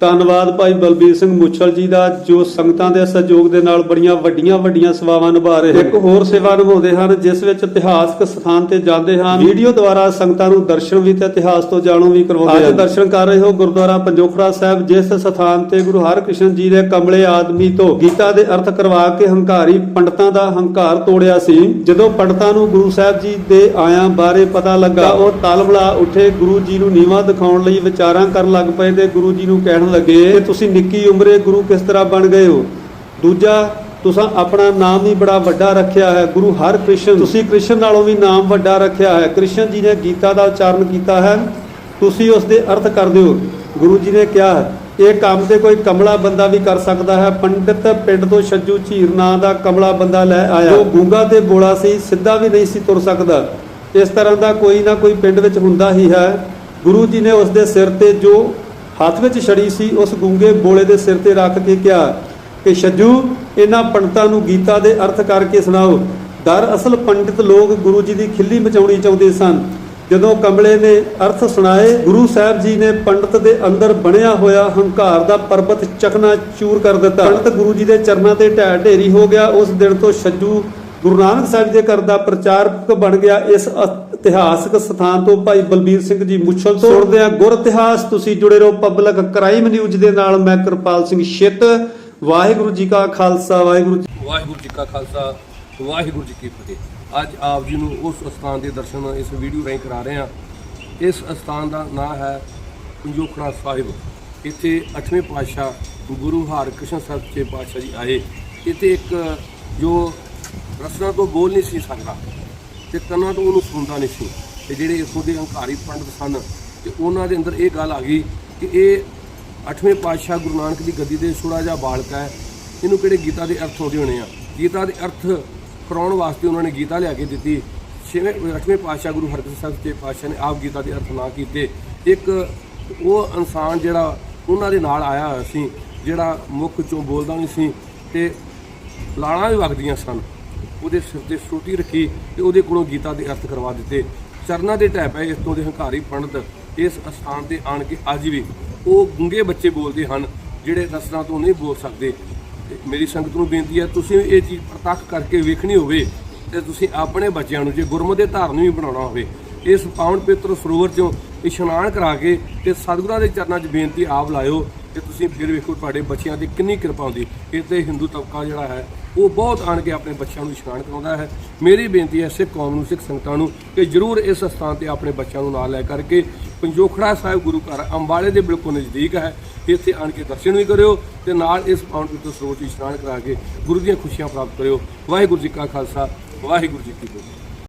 ਧੰਨਵਾਦ ਭਾਈ ਬਲਬੀਰ ਸਿੰਘ ਮੁੱਛਲ ਜੀ ਦਾ ਜੋ ਸੰਗਤਾਂ ਦੇ ਸਹਿਯੋਗ ਦੇ ਨਾਲ ਬੜੀਆਂ ਵੱਡੀਆਂ ਵੱਡੀਆਂ ਸੇਵਾਵਾਂ ਨਿਭਾ ਰਹੇ ਹਨ ਇੱਕ ਹੋਰ ਸੇਵਾ ਨਿਭਾਉਂਦੇ ਹਨ ਜਿਸ ਵਿੱਚ ਇਤਿਹਾਸਕ ਸਥਾਨ ਤੇ ਜਾਂਦੇ ਹਨ। ਵੀਡੀਓ ਦੁਆਰਾ ਸੰਗਤਾਂ ਨੂੰ ਦਰਸ਼ਨ ਵੀ ਤੇ ਇਤਿਹਾਸ ਤੋਂ ਜਾਣੂ ਵੀ ਕਰਵਾਉਂਦੇ ਹਨ। ਅੱਜ ਦਰਸ਼ਨ ਕਰ ਰਹੇ ਹੋ ਗੁਰਦੁਆਰਾ ਪੰਜੋਖੜਾ ਸਾਹਿਬ ਜਿਸ ਸਥਾਨ ਤੇ ਗੁਰੂ ਹਰਕ੍ਰਿਸ਼ਨ ਜੀ ਦੇ ਕਮਲੇ ਆਦਮੀ ਤੋਂ ਗੀਤਾ ਦੇ ਅਰਥ ਕਰਵਾ ਕੇ ਹੰਕਾਰੀ ਪੰਡਤਾਂ ਦਾ ਹੰਕਾਰ ਤੋੜਿਆ ਸੀ। ਜਦੋਂ ਪੰਡਤਾਂ ਨੂੰ ਗੁਰੂ ਸਾਹਿਬ ਜੀ ਦੇ ਆਇਆਂ ਬਾਰੇ ਪਤਾ ਲੱਗਾ ਉਹ ਤਲਬਲਾ ਉੱਠੇ ਗੁਰੂ ਜੀ ਨੂੰ ਨੀਵਾ ਦਿਖਾਉਣ ਲਈ ਵਿਚਾਰਾਂ ਕਰਨ ਲੱਗ ਪਏ ਤੇ ਗੁਰੂ ਜੀ ਨੂੰ ਕਹਿਣ ਲੱਗੇ ਕਿ ਤੁਸੀਂ ਨਿੱਕੀ ਉਮਰੇ ਗੁਰੂ ਕਿਸ ਤਰ੍ਹਾਂ ਬਣ ਗਏ ਹੋ? ਦੂਜਾ ਤੁਸੀਂ ਆਪਣਾ ਨਾਮ ਹੀ ਬੜਾ ਵੱਡਾ ਰੱਖਿਆ ਹੈ ਗੁਰੂ ਹਰ ਕ੍ਰਿਸ਼ਨ ਤੁਸੀਂ ਕ੍ਰਿਸ਼ਨ ਨਾਲੋਂ ਵੀ ਨਾਮ ਵੱਡਾ ਰੱਖਿਆ ਹੈ। ਕ੍ਰਿਸ਼ਨ ਜੀ ਨੇ ਗੀਤਾ ਦਾ ਉਚਾਰਨ ਕੀਤਾ ਹੈ। ਤੁਸੀਂ ਉਸ ਦੇ ਅਰਥ ਕਰਦੇ ਹੋ। ਗੁਰੂ ਜੀ ਨੇ ਕਿਹਾ ਹੈ, ਇਹ ਕੰਮ ਤੇ ਕੋਈ ਕਮਲਾ ਬੰਦਾ ਵੀ ਕਰ ਸਕਦਾ ਹੈ। ਪੰਡਿਤ ਪਿੰਡ ਤੋਂ ਛੱਜੂ ਝੀਰ ਨਾਂ ਦਾ ਕਮਲਾ ਬੰਦਾ ਲੈ ਆਇਆ। ਉਹ ਗੂੰਗਾ ਤੇ ਬੋਲਾ ਸੀ ਸਿੱਧਾ ਵੀ ਨਹੀਂ ਸੀ ਤੁਰ ਸਕਦਾ। ਇਸ ਤਰ੍ਹਾਂ ਦਾ ਕੋਈ ਨਾ ਕੋਈ ਪਿੰਡ ਵਿੱਚ ਹੁੰਦਾ ਹੀ ਹੈ। ਗੁਰੂ ਜੀ ਨੇ ਉਸ ਦੇ ਸਿਰ ਤੇ ਜੋ ਹੱਥ ਵਿੱਚ ਛੜੀ ਸੀ, ਉਸ ਗੂੰਗੇ ਬੋਲੇ ਦੇ ਸਿਰ ਤੇ ਰੱਖ ਕੇ ਕਿਹਾ ਕਿ ਛੱਜੂ, ਇਹਨਾਂ ਪੰਡਤਾਂ ਨੂੰ ਗੀਤਾ ਦੇ ਅਰਥ ਕਰਕੇ ਸੁਣਾਓ। ਦਰ ਅਸਲ ਪੰਡਿਤ ਲੋਕ ਗੁਰੂ ਜੀ ਦੀ ਖਿੱਲੀ ਮਚਾਉਣੀ ਚਾਹੁੰਦੇ ਸਨ। ਜਦੋਂ ਕਮਲੇ ਨੇ ਅਰਥ ਸੁਣਾਏ, ਗੁਰੂ ਸਾਹਿਬ ਜੀ ਨੇ ਪੰਡਤ ਦੇ ਅੰਦਰ ਬਣਿਆ ਹੋਇਆ ਹੰਕਾਰ ਦਾ ਪਰਬਤ ਚਕਨਾ ਚੂਰ ਕਰ ਦਿੱਤਾ। ਪੰਡਤ ਗੁਰੂ ਜੀ ਦੇ ਚਰਨਾਂ ਤੇ ਢਹਿ ਢੇਰੀ ਹੋ ਗਿਆ। ਉਸ ਦਿਨ ਤੋਂ ਛੱਜੂ ਗੁਰੂ ਨਾਨਕ ਸਾਹਿਬ ਦੇ ਘਰ ਦਾ ਪ੍ਰਚਾਰਕ ਬਣ ਗਿਆ। ਇਸ ਇਤਿਹਾਸਕ ਸਥਾਨ ਤੋਂ ਭਾਈ ਬਲਬੀਰ ਸਿੰਘ ਜੀ ਮੁੱਛਲ ਤੋਂ ਸੁਣਦੇ ਆ ਗੁਰ ਇਤਿਹਾਸ ਤੁਸੀਂ ਜੁੜੇ ਰਹੋ ਪਬਲਿਕ ਕ੍ਰਾਈਮ ਨਿਊਜ਼ ਦੇ ਨਾਲ। ਮੈਂ ਕਿਰਪਾਲ ਸਿੰਘ ਛਿੱਤ। ਵਾਹਿਗੁਰੂ ਜੀ ਕਾ ਖਾਲਸਾ ਵਾਹਿਗੁਰੂ ਜੀ ਵਾਹਿਗੁਰੂ ਜੀ ਕਾ ਖਾਲਸਾ ਵਾਹਿਗੁਰੂ ਜੀ ਕੀ ਫਤਿਹ। ਅੱਜ ਆਪ ਜੀ ਨੂੰ ਉਸ ਸਥਾਨ ਦੇ ਦਰਸ਼ਨ ਇਸ ਵੀਡੀਓ ਰਾਹੀਂ ਕਰਾ ਰਹੇ ਹਾਂ। ਇਸ ਸਥਾਨ ਦਾ ਨਾਮ ਹੈ ਪੰਜੋਖੜਾ ਸਾਹਿਬ। ਇੱਥੇ 8ਵੇਂ ਪਾਤਸ਼ਾਹ ਗੁਰੂ ਹਰਕ੍ਰਿਸ਼ਨ ਸਾਹਿਬ ਜੀ ਪਾਤਸ਼ਾਹ ਜੀ ਆਏ। ਇੱਥੇ ਇੱਕ ਜੋ ਰਸਨਾ ਤੋਂ ਬੋਲ ਨਹੀਂ ਸੀ ਸਕਦਾ। ਤੇ ਕੰਨਾਂ ਤੋਂ ਉਹਨੂੰ ਸੁਣਦਾ ਨਹੀਂ ਸੀ। ਤੇ ਜਿਹੜੇ ਇਥੋਂ ਦੇ ਹੰਕਾਰੀ ਪੰਡਤ ਸਨ, ਤੇ ਉਹਨਾਂ ਦੇ ਅੰਦਰ ਇਹ ਗੱਲ ਆ ਗਈ ਕਿ ਇਹ ਅੱਠਵੇਂ ਪਾਤਸ਼ਾਹ ਗੁਰੂ ਨਾਨਕ ਦੀ ਗੱਦੀ ਦੇ ਛੋੜਾ ਜਿਹਾ ਬਾਲਕ ਹੈ। ਇਹਨੂੰ ਕਿਹੜੇ ਗੀਤਾ ਦੇ ਅਰਥ ਆਉਂਦੇ ਹੋਣੇ ਆ? ਗੀਤਾ ਦੇ ਅਰਥ ਕਰਾਉਣ ਵਾਸਤੇ ਉਹਨਾਂ ਨੇ ਗੀਤਾ ਲਿਆ ਕੇ ਦਿੱਤੀ। ਛੇਵੇਂ, ਅੱਠਵੇਂ ਪਾਤਸ਼ਾਹ ਗੁਰੂ ਹਰਗੋਬਿੰਦ ਸਾਹਿਬ ਦੇ ਪਾਤਸ਼ਾਹ ਨੇ ਆਪ ਗੀਤਾ ਦੇ ਅਰਥ ਨਾ ਕੀਤੇ। ਇੱਕ ਉਹ ਇਨਸਾਨ ਜਿਹੜਾ ਉਹਨਾਂ ਦੇ ਨਾਲ ਆਇਆ ਹੋਇਆ ਸੀ, ਜਿਹੜਾ ਮੁੱਖ ਚੋਂ ਬੋਲਦਾ ਨਹੀਂ ਸੀ, ਤੇ ਲਾਲਾਂ ਵੀ ਵਗਦੀਆਂ ਸਨ। ਉਹਦੇ ਸਿਰ ਤੇ ਸੋਟੀ ਰੱਖੀ ਤੇ ਉਹਦੇ ਕੋਲੋਂ ਗੀਤਾ ਦੇ ਅਰਥ ਕਰਵਾ ਦਿੱਤੇ। ਚਰਨਾਂ ਦੇ ਢਹਿ ਪਏ ਇਸ ਤੋਂ ਦੇ ਹੰਕਾਰੀ ਪੰਡਤ ਇਸ ਅਸਥਾਨ ਤੇ ਆਣ ਕੇ ਅੱਜ ਵੀ ਉਹ ਗੁੰਗੇ ਬੱਚੇ ਬੋਲਦੇ ਹਨ, ਜਿਹੜੇ ਰਸਨਾ ਤੋਂ ਨਹੀਂ ਬੋਲ ਸਕਦੇ। ਤੇ ਮੇਰੀ ਸੰਗਤ ਨੂੰ ਬੇਨਤੀ ਹੈ, ਤੁਸੀਂ ਵੀ ਇਹ ਚੀਜ਼ ਪ੍ਰਤੱਖ ਕਰਕੇ ਵੇਖਣੀ ਹੋਵੇ ਤੇ ਤੁਸੀਂ ਆਪਣੇ ਬੱਚਿਆਂ ਨੂੰ ਜੇ ਗੁਰਮਤਿ ਦੇ ਧਾਰਨ ਵੀ ਬਣਾਉਣਾ ਹੋਵੇ, ਇਸ ਪਾਵਨ ਪਵਿੱਤਰ ਸਰੋਵਰ ਚੋਂ ਇਸ਼ਨਾਨ ਕਰਾ ਕੇ ਤੇ ਸਤਿਗੁਰਾਂ ਦੇ ਚਰਨਾਂ 'ਚ ਬੇਨਤੀ ਆਪ ਲਾਇਓ। ਤੇ ਤੁਸੀਂ ਫਿਰ ਵੇਖੋ ਤੁਹਾਡੇ ਬੱਚਿਆਂ ਦੀ ਕਿੰਨੀ ਕਿਰਪਾ ਹੁੰਦੀ। ਇਹ ਤੇ ਹਿੰਦੂ ਤਬਕਾ ਜਿਹੜਾ ਹੈ, ਉਹ ਬਹੁਤ ਆਣ ਕੇ ਆਪਣੇ ਬੱਚਿਆਂ ਨੂੰ ਇਸ਼ਨਾਨ ਕਰਾਉਂਦਾ ਹੈ। ਮੇਰੀ ਬੇਨਤੀ ਹੈ ਸਿੱਖ ਕੌਮ ਨੂੰ, ਸਿੱਖ ਸੰਗਤਾਂ ਨੂੰ ਕਿ ਜਰੂਰ ਇਸ ਸਥਾਨ ਤੇ ਆਪਣੇ ਬੱਚਿਆਂ ਨੂੰ ਨਾਲ ਲੈ ਕਰਕੇ ਪੰਜੋਖੜਾ ਸਾਹਿਬ ਗੁਰੂ ਘਰ ਅੰਬਾਲੇ ਦੇ ਬਿਲਕੁਲ ਨਜ਼ਦੀਕ ਹੈ। ਇੱਥੇ ਆਣ ਕੇ ਦਰਸ਼ਨ ਵੀ ਕਰਿਓ ਤੇ ਨਾਲ ਇਸ ਪਾਉਣ ਪਵਿੱਤਰ ਸਰੋਵਰ 'ਚ ਇਸ਼ਨਾਨ ਕਰਾ ਕੇ ਗੁਰੂ ਦੀਆਂ ਖੁਸ਼ੀਆਂ ਪ੍ਰਾਪਤ ਕਰਿਓ। ਵਾਹਿਗੁਰੂ ਜੀ ਕਾ ਖਾਲਸਾ, ਵਾਹਿਗੁਰੂ ਜੀ ਕੀ ਫਤਿਹ।